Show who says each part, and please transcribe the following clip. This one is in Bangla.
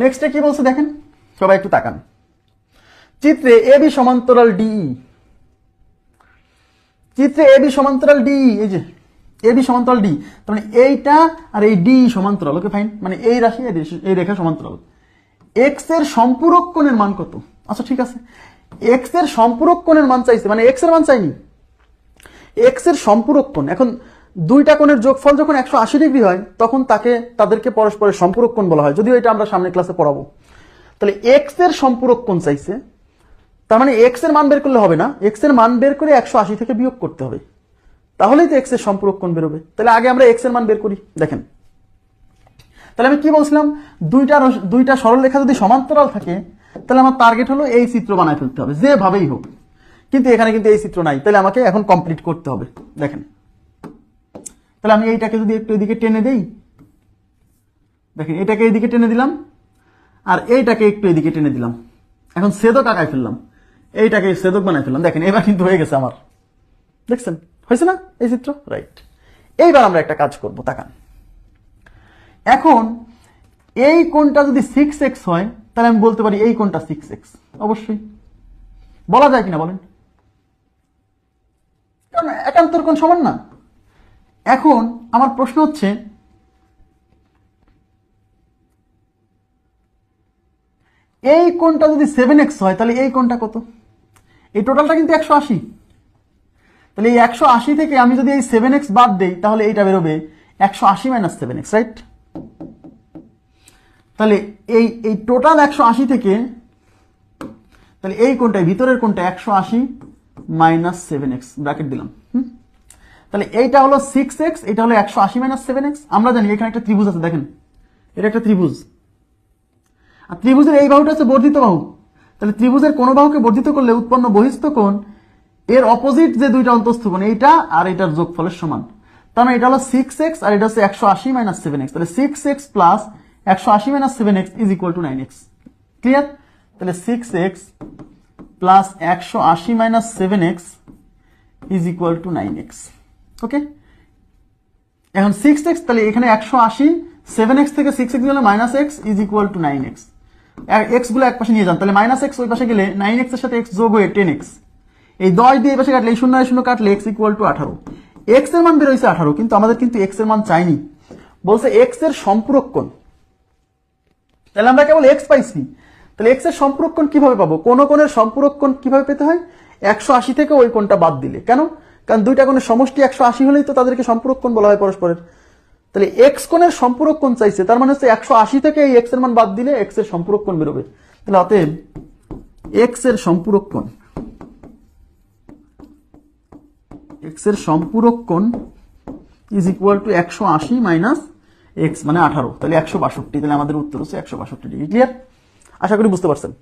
Speaker 1: নেক্সটে কি বলছে দেখেন? সবাই একটু তাকান। চিত্রে এ বি সমান্তরাল ডিই চিত্রে এ বি সমান্তরাল ডি এই যে, এ বি সমান্তরাল ডি তার মানে এইটা আর এই ডি সমান্তরাল, ওকে ফাইন মানে এই রাশি, এই রেখা সমান্তরাল। এক্সের সম্পূরক কোণের মান কত? আচ্ছা ঠিক আছে। এক্সের সম্পূরক কোণের মান চাইছে মানে এক্সের মান চাইনি। এক্সের সম্পূরক কোণ। এখন দুইটা কোণের যোগফল যখন একশো আশি ডিগ্রি হয়, তখন তাকে, তাদেরকে পরস্পরের সম্পূরক কোণ বলা হয়। যদিও এটা আমরা সামনের ক্লাসে পড়াবো। তাহলে এক্সের সম্পূরক কোণ চাইছে, তার মানে এক্সের মান বের করলে হবে না। এক্সের মান বের করে একশো আশি থেকে বিয়োগ করতে হবে। তাহলেই তো এক্সের সম্পূরক কোণ বেরোবে। তাহলে আগে আমরা এক্সের মান বের করি, দেখেন। তাহলে আমি কি বলছিলাম? দুইটা দুইটা সরল রেখা যদি সমান্তরাল থাকে, তাহলে আমার টার্গেট হলো এই চিত্র বানায় ফেলতে হবে, যেভাবেই হোক। কিন্তু এখানে কিন্তু এই চিত্র নাই। তাহলে আমাকে এখন কমপ্লিট করতে হবে। দেখেন। তাহলে আমি এইটাকে যদি একটু এদিকে টেনে দেই, দেখেন এটাকে এইদিকে টেনে দিলাম, আর এইটাকে একটু এদিকে টেনে দিলাম। এখন সেদক আঁকায় ফেললাম, এইটাকে সেদক বানায় ফেললাম। দেখেন, এবার কিন্তু হয়ে গেছে আমার। দেখছেন? হয়েছে না এই চিত্র? রাইট এইবার আমরা একটা কাজ করব, তাকান। এখন এই কোনটা যদি সিক্স এক্স হয়, তাহলে আমি বলতে পারি এই কোনটা সিক্স এক্স অবশ্যই। বলা যায় কিনা বলেন? একান্তর কোন সমান না। এখন আমার প্রশ্ন হচ্ছে, এই কোণটা যদি সেভেন এক্স হয়, তাহলে এই কোণটা কত? এই টোটালটা কিন্তু একশো আশি। তাহলে এই একশো আশি থেকে আমি যদি এই সেভেন এক্স বাদ দেই, তাহলে এইটা বেরোবে একশো আশি মাইনাস সেভেন এক্স রাইট তাহলে এই এই টোটাল একশো আশি থেকে, তাহলে এই কোনটা ভিতরের কোনটা একশো আশি মাইনাস সেভেন এক্স ব্র্যাকেট দিলাম, হুম? তাহলে এইটা হলো সিক্স এক্স এটা হলো একশো আশি মাইনাস সেভেন এক্স আমরা জানি এখানে একটা ত্রিভুজ আছে, দেখেন। এটা একটা ত্রিভুজ। আর ত্রিভুজের এই বাহুটা হচ্ছে বর্ধিত বাহু। তাহলে ত্রিভুজের কোনো বাহুকে বর্ধিত করলে উৎপন্ন বহিস্থ কোণ এর অপোজিট যে দুইটা অন্তস্থ কোণ, এইটা আর এটার যোগফলের সমান। তার মানে এটা হলো সিক্স এক্স আর এটা হচ্ছে একশো আশি মাইনাস সেভেন এক্স তাহলে সিক্স এক্স প্লাস একশো আশি minus seven X is equal to nine X clear তাহলে সিক্স এক্স প্লাস একশো আশি minus seven X is equal to nine X okay এখন সিক্স এক্স তাহলে এখানে একশো আশি সেভেন এক্স থেকে সিক্স এক্স গেলে minus X is equal to nine X এক্সগুলো এক পাশে নিয়ে যান, তাহলে মাইনাস এক্স ওই পাশে গেলে নাইন এক্সের সাথে এক্স যোগ হয়ে টেন এক্স এই দশ দিয়ে এই পাশে কাটলে, এই শূন্য শূন্য কাটলে এক্স ইকুয়াল টু আঠারো। এক্সের মান বেরোইছে আঠারো, কিন্তু আমাদের কিন্তু এক্সের মান চাইনি। বলছে এক্সের সম্পূরক কোণ তাহলে আমরা কেবল এক্স পাইছি। তাহলে এক্সের সম্পূরক কোণ কীভাবে পাবো? কোন কোণের সম্পূরক কোণ কীভাবে পেতে হয়? একশো আশি থেকে ওই কোণটা বাদ দিলে। কেন? কারণ দুইটা কোণের সমষ্টি একশো আশি হলেই তো তাদেরকে সম্পূরক কোণ বলা হয় পরস্পরের। তাহলে এক্স কোণের সম্পূরক কোণ চাইছে, তার মানে হচ্ছে একশো আশি থেকে এই এক্সের মান বাদ দিলে এক্সের সম্পূরক কোণ বেরোবে। তাহলে অতএব এক্সের সম্পূরক কোণ এক্সের সম্পূরক কোণ ইজ ইকুয়াল টু একশো আশি মাইনাস এক্স মানে আঠারো, তাহলে একশো বাষট্টি, তাহলে আমাদের উত্তর হচ্ছে একশো বাষট্টি ডিগ্রি ক্লিয়ার আশা করি বুঝতে পারছেন।